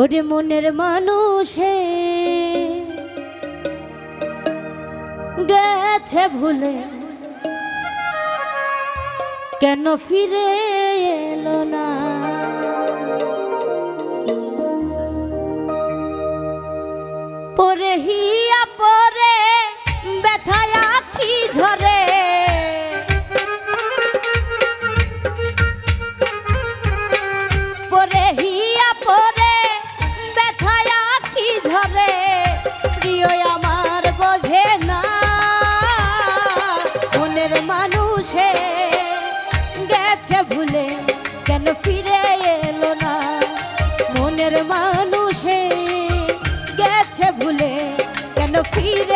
ওরে মনের মানুষে গেছে ভুলে। কেন ফিরে এলো না? পরে হিয়া পরে ব্যথায় আখি ঝরে মানুষে গেছে ভুলে কেন ফিরে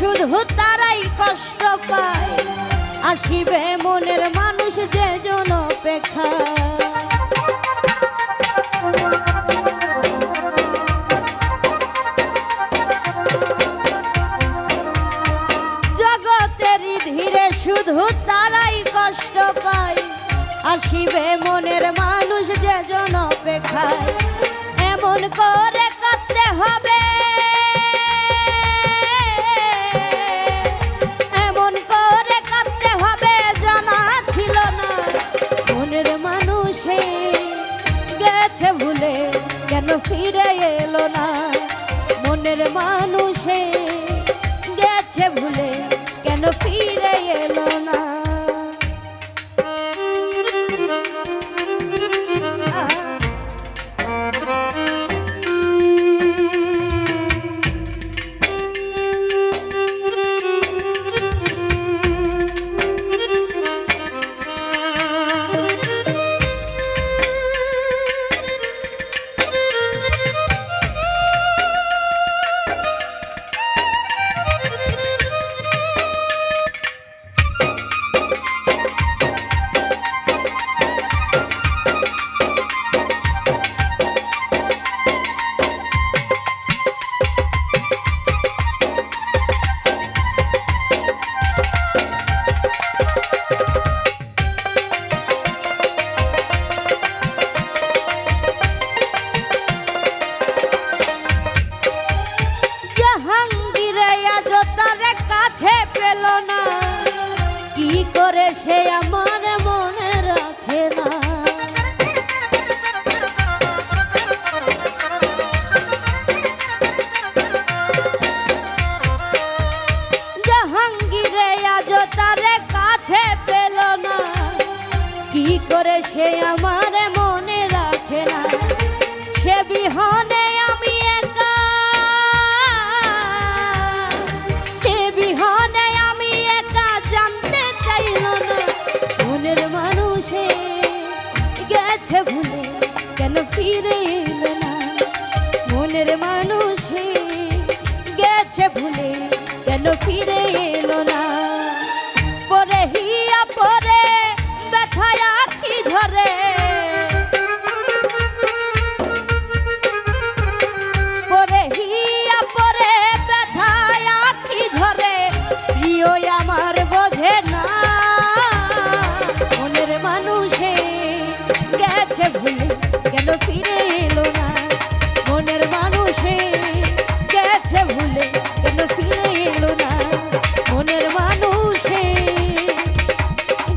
শুধু তারাই কষ্ট পায়। আসিবে মনের মানুষ যে জন অপেক্ষা। জগতের ধীরে শুধু তারাই কষ্ট পায়। আসিবে মনের মানুষ যে জন অপেক্ষায়। এমন করে করতে হবে ফিরে এলো না। মনের মানুষে গেছে ভুলে। কেন ফিরে এলো কি করে সে আমার মনে রাখে না। জাহাঙ্গীরে আজ তারে কাছে পেল না। কি করে সে আমার কেন ফিরে এলো না? মনের মানুষে গেছে ভুলে কেন ফিরে এলো না? পরে হিয়া পরে দেখায় কি ধরে সে ভুলে কেন ফিরে এলো না? মনের মানুষে গেছে ভুলে কেন ফিরে এলো না? মনের মানুষে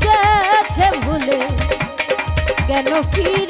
গেছে ভুলে কেন ফিরে